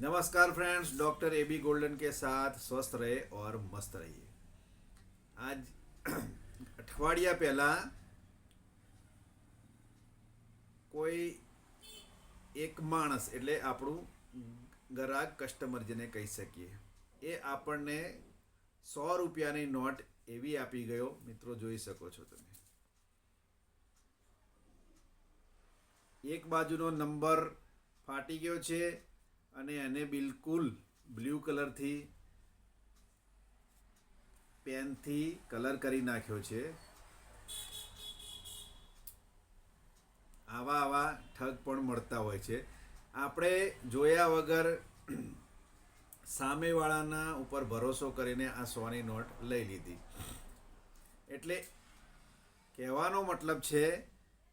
नमस्कार friends doctor A B golden के साथ स्वस्थ रहे और मस्त रहिए આજ અઠવાડિયા પહેલાં કોઈ એક માણસ એટલે આપણું ગ્રાહક કસ્ટમર જેને કહી શકીએ એ આપણને સો રૂપિયાની નોટ એવી આપી ગયો મિત્રો જોઈ શકો છો તમે એક બાજુનો નંબર ફાટી ગયો છે અને એને બિલકુલ બ્લુ કલરથી, પેનથી કલર કરી નાખ્યો છે. આવા આવા ઠગ પણ મળતા હોય છે. આપણે જોયા વગર સામેવાળાના ઉપર ભરોસો કરીને આ સોની નોટ લઈ લીધી. એટલે કહેવાનો મતલબ છે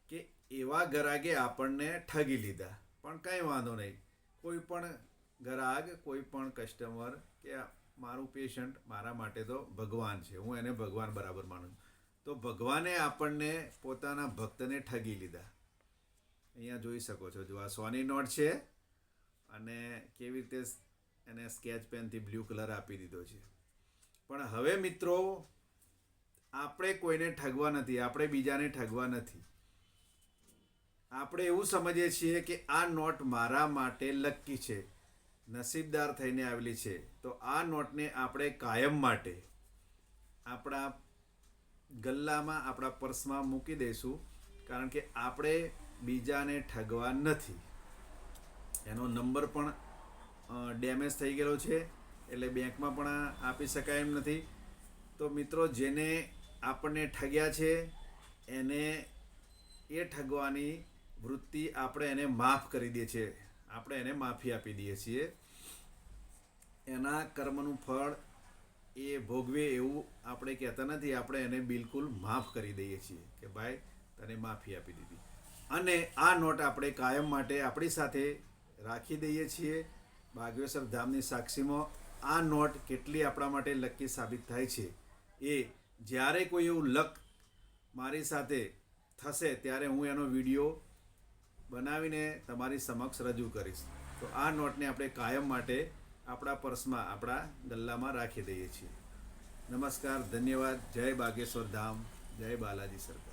કે એવા ગરાગે આપણને ઠગી લીધા. પણ કંઈ વાંધો નહીં. કોઈ પણ ગ્રાહક કોઈ પણ કસ્ટમર કે મારું પેશન્ટ મારા માટે તો ભગવાન છે. હું એને ભગવાન બરાબર માનું છું. તો ભગવાને આપણને પોતાના ભક્તને ઠગી લીધા. અહીંયા જોઈ શકો છો. જો આ સોની નોટ છે અને કેવી રીતે એને સ્કેચ પેનથી બ્લુ કલર આપી દીધો છે. પણ હવે મિત્રો, આપણે કોઈને ઠગવા નથી, આપણે બીજાને ઠગવા નથી. આપણે એવું સમજીએ છીએ કે આ નોટ મારા માટે લકી છે, નસીબદાર થઈને આવેલી છે. તો આ નોટને આપણે કાયમ માટે આપણા ગલ્લામાં, આપણા પર્સમાં મૂકી દઈશું, કારણ કે આપણે બીજાને ઠગવા નથી. એનો નંબર પણ ડેમેજ થઈ ગયેલો છે, એટલે બેંકમાં પણ આપી શકાય એમ નથી. તો મિત્રો, જેને આપણને ઠગ્યા છે, એને એ ઠગવાની વૃત્તિ આપણે એને માફ કરી દઈએ છીએ આપણે એને માફી આપી દઈએ છીએ. એના કર્મનું ફળ એ ભોગવે એવું આપણે કહેતા નથી. આપણે એને બિલકુલ માફ કરી દઈએ છીએ કે ભાઈ, તને માફી આપી દીધી. અને આ નોટ આપણે કાયમ માટે આપણી સાથે રાખી દઈએ છીએ. બાગેશ્વર ધામની સાક્ષીમાં આ નોટ કેટલી આપણા માટે લકી સાબિત થાય છે. એ જ્યારે કોઈ એવું લક મારી સાથે થશે, ત્યારે હું એનો વીડિયો બનાવીને તમારી સમક્ષ રજૂ કરીશ. તો આ નોટને આપણે કાયમ માટે આપણા પર્સમાં, આપણા ગલ્લામાં રાખી દઈએ છીએ. નમસ્કાર, ધન્યવાદ. જય બાગેશ્વર ધામ. જય બાલાજી સરકાર.